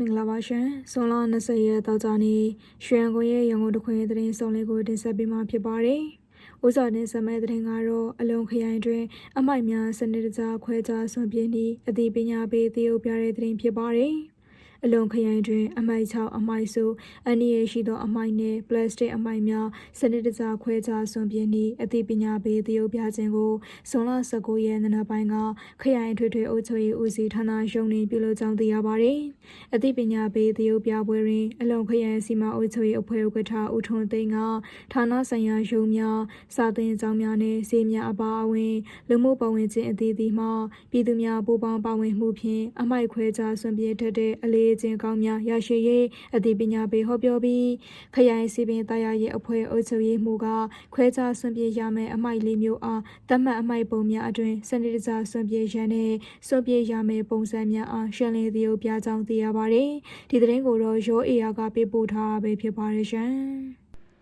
မင်္ဂလာပါရှင်။ဇွန်လ20ရက်တောက်ကြနေ့ရွှေရန်ကုန်ရဲ့ရန်ကုန်တခွင်သတင်းဆောင်လေးကိုတင်ဆက်ပေးမှာဖြစ်ပါတယ်။ဥစားတင်ဆက်မဲ့သတင်းကတော့အလုံးခရိုင်တွင် အမိုက်များစနစ်တကျခွဲခြားဆွန့်ပြင်းသည့်အသိပညာပေးသရုပ်ပြတဲ့သတင်းဖြစ်ပါတယ်။ အလွန်ခရိုင်တွင် အမိုက်6အမိုက်ဆိုအနည်းရရှိသောအမိုက်နှင့်ပလတ်စတစ်အမိုက်များစနစ်တကျခွဲခြားဆွန့်ပြင်းသည့်အသိပညာပေးသရုပ်ပြခြင်းကိုဇွန်လ19ရက်နေ့နက်ပိုင်းကခရိုင်ထွေထွေအုပ်ချုပ်ရေးဦးစီးဌာနရုံးတွင်ပြုလုပ်ကြောင်းသိရပါသည်။အသိပညာပေးသရုပ်ပြပွဲတွင် အလွန်ခရိုင်စီမံအုပ်ချုပ်ရေးအဖွဲ့ဥက္ကဋ္ဌဦးထွန်းသိန်းကဌာနဆိုင်ရာရုံးများစာသင်ကျောင်းများနှင့်ဆေးများအပါအဝင်လူမှုပတ်ဝန်းကျင်အသီးသီးမှပြည်သူများပူးပေါင်းပါဝင်မှုဖြင့်အမိုက်ခွဲခြားဆွန့်ပြင်းထက်တဲ့အလေးအကျင့်ကောင်းများရရှိရေးအသိပညာပေးဟောပြောပြီးခရိုင်စီပင်တရားရေးအဖွဲ့အုပ်ချုပ်ရေးမှူးကခွဲခြားဆွန့်ပြင်းရမယ့်အမိုက်လေးမျိုးအားတတ်မှတ်အမိုက်ပုံများအတွင်စနစ်တကျဆွန့်ပြင်းရန်နဲ့ဆွန့်ပြင်းရမယ့်ပုံစံများအားရှင်းလင်းသရုပ်ပြကြောင်းသိရပါတယ်ဒီသတင်းကိုတော့ရောအေယာကပေးပို့ထားပဲဖြစ်ပါတယ်ရှင်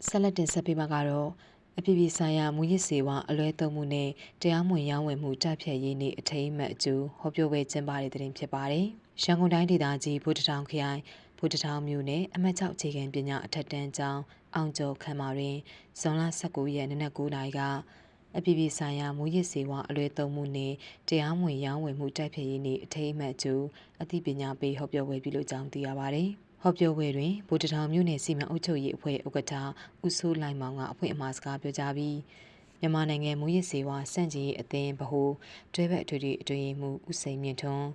ဆက်လက်တင်ဆက်ပေးမှာကတော့အပြည်ပြည်ဆိုင်ရာမူရစ်စေဝါအလွဲသုံးမှုနဲ့တရားမဝင်ရောင်းဝယ်မှုတပ်ဖြတ်ရေးနေ့အထိမ်းအမှတ်အကျိုးဟောပြောပွဲကျင်းပတဲ့တဲ့တင်ဖြစ်ပါတယ်။ ရန်ကုန်တိုင်းဒေသကြီးဗုဒ္ဓတောင်ခရိုင်ဗုဒ္ဓတောင်မြို့နယ်အမှတ်6အခြေခံပညာအထက်တန်းကျောင်းအောင်ကျော်ခမ်းမာတွင်ဇွန်လ19ရက်နေ့နနက်9:00နာရီကအပြည်ပြည်ဆိုင်ရာမူရစ်စေဝါအလွဲသုံးမှုနဲ့တရားမဝင်ရောင်းဝယ်မှုတပ်ဖြတ်ရေးနေ့အထိမ်းအမှတ်အကျိုးအသိပညာပေးဟောပြောပွဲပြုလုပ်ကြောင်းသိရပါတယ်။ဟောပြောပွဲတွင်ဗိုလ်တထောင်မြို့နယ်စီမံအုပ်ချုပ်ရေးအဖွဲ့ဥက္ကဋ္ဌဦးစိုးလိုက်မောင်ကအဖွင့်အမှာစကားပြောကြားပြီးမြန်မာနိုင်ငံမူရစ်စေဝါစန့်ကျင်ရေးအသင်းဗဟိုတွဲဘက်အထွေထွေအတွင်းရေးမှူးဦးစိန်မြင့်ထွန်း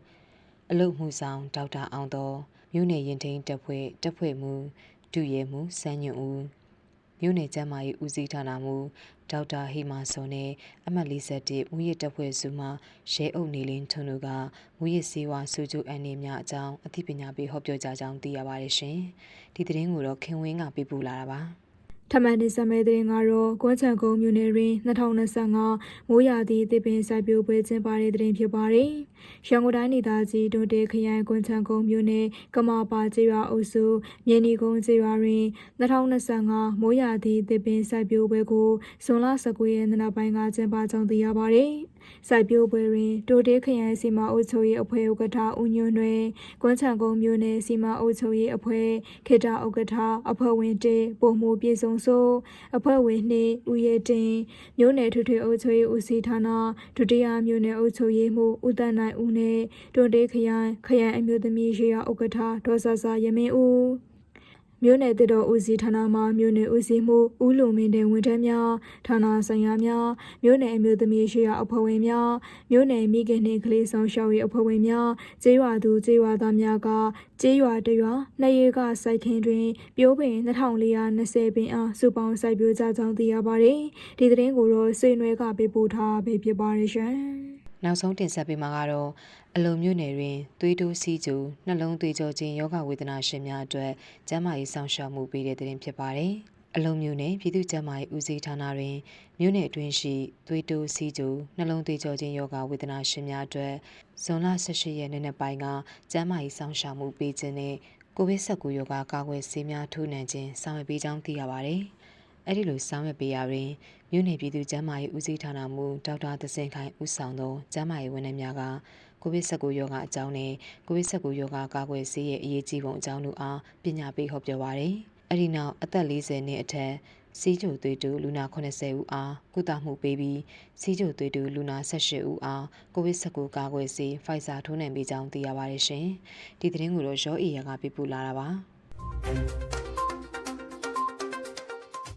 အလုတ်မှုဆောင်ဒေါက်တာအောင်တော်မြို့နယ်ရင်ထိန်တပ်ဖွဲ့တပ်ဖွဲ့မှူးဒုရဲမှူးစန်းညွန့်ဦးမြို့နယ်ကျန်းမာရေးဦးစီးဌာနမှူးဒေါက်တာဟိမာစောနဲ့အမှတ်41မူရစ်တပ်ဖွဲ့စုမှရဲအုပ်နေလင်းထွန်းတို့ကမူရစ်စေဝါစုကျိုးအန်နေများအကြောင်းအသိပညာပေးဟောပြောကြားကြောင်းသိရပါတယ်ရှင်။ဒီသတင်းကိုတော့ခင်ဝင်းကပေးပို့လာတာပါ။ ထမန်တင်ဆက်မဲ့တဲ့ကတော့ကွမ်းချံကုန်းမြို့နယ်တွင်2025မိုးရာသီတစ်ပင်စိုက်ပျိုးပွဲကျင်းပတဲ့တဲ့ဖြစ်ပါတယ်။ရန်ကုန်တိုင်းဒေသကြီးတွန်တေခရိုင်ကွမ်းချံကုန်းမြို့နယ်ကမာပါကျေးရွာအုပ်စုမြေနီကုန်းကျေးရွာတွင်2025မိုးရာသီတစ်ပင်စိုက်ပျိုးပွဲကိုဇွန်လ19ရက်နေ့နက်ပိုင်းကကျင်းပကြောင်းသိရပါတယ်။စိုက်ပျိုးပွဲတွင်တိုတေးခရိုင်စီမံအုပ်ချုပ်ရေးအဖွဲ့ဥက္ကဋ္ဌဦးညွန့်တွင်ကွမ်းချံကုန်းမြို့နယ်စီမံအုပ်ချုပ်ရေးအဖွဲ့ခေတ္တဥက္ကဋ္ဌအဖွဲ့ဝင်တေပုံမှုပြည်စုံဆိုအဖွဲ့ဝင်နှင့်ဦးရဲတင်မြို့နယ်ထွေထွေအုပ်ချုပ်ရေးဦးစီးဌာနဒုတိယမြို့နယ်အုပ်ချုပ်ရေးမှူးဦးတန်းနိုင်ဦးနှင့်တွန်တေးခရိုင်ခရိုင်အမျိုးသမီးရေးရာဥက္ကဋ္ဌဒေါ်ဆာဆာရမင်းဦး မြို့နယ်တတော်ဦးစီးဌာနမှမြို့နယ်ဦးစီးမှုဦးလုံမင်းတဲ့ဝန်ထမ်းများဌာနဆိုင်ရာများမြို့နယ်အမျိုးသမီးရှိရာအဖွဲ့ဝင်များမြို့နယ်မိခင်နှင့်ကလေးဆောင်ရှောက်ရေးအဖွဲ့ဝင်များကျေးရွာသူကျေးရွာသားများကကျေးရွာတရွာနှစ်ရေကစိုက်ခင်းတွင်ပြိုးပင်2420ပင်အားစုပေါင်းစိုက်ပျိုးကြကြောင်းသိရပါတယ်ဒီသတင်းကိုတော့ဆွေနွဲကပေးပို့ထားပဲဖြစ်ပါတယ်ရှင် နောက်ဆုံးတင်ဆက်ပေးမှာကတော့အလုံမြို့နယ်တွင်သွေးတိုးစီးကျူနှလုံးသွေးကြောခြင်းယောဂဝေဒနာရှင်များအတွက်ကျန်းမာရေးဆောင်ရှောက်မှုပေးတဲ့တင်ဖြစ်ပါတယ်။အလုံမြို့နယ်ပြည်သူ့ကျန်းမာရေးဦးစီးဌာနတွင်မြို့နယ်အတွင်းရှိသွေးတိုးစီးကျူနှလုံးသွေးကြောခြင်းယောဂဝေဒနာရှင်များအတွက်ဇွန်လ18ရက်နေ့နေ့ပိုင်းကကျန်းမာရေးဆောင်ရှောက်မှုပေးခြင်းနဲ့ကိုဗစ် -19 ရောဂါကာကွယ်ဆေးများထိုးနှံခြင်းဆောင်ရွက်ပေးကြောင်းသိရပါတယ်။ အဲ့ဒီလိုဆောင်ရွက်ပေးရာတွင်မြို့နယ်ပြည်သူ့ကျန်းမာရေးဦးစီးဌာနမှဒေါက်တာသစင်ခိုင်ဦးဆောင်သောကျန်းမာရေးဝန်ထမ်းများကကိုဗစ် -19 ရောဂါအကြောင်းနဲ့ကိုဗစ် -19 ရောဂါကာကွယ်ဆေးရဲ့အရေးကြီးပုံအကြောင်းတို့အားပညာပေးဟောပြောပါရယ်။အဲ့ဒီနောက်အသက်40နှစ်အထက်စီးကျိုသွေးတူလူနာ80ဦးအားကုသမှုပေးပြီးစီးကျိုသွေးတူလူနာ18ဦးအားကိုဗစ် -19 ကာကွယ်ဆေး Pfizer ထိုးနှံပေးကြောင်းသိရပါတယ်ရှင်။ဒီသတင်းကိုတော့ရော့အေရကပြပူလာတာပါ။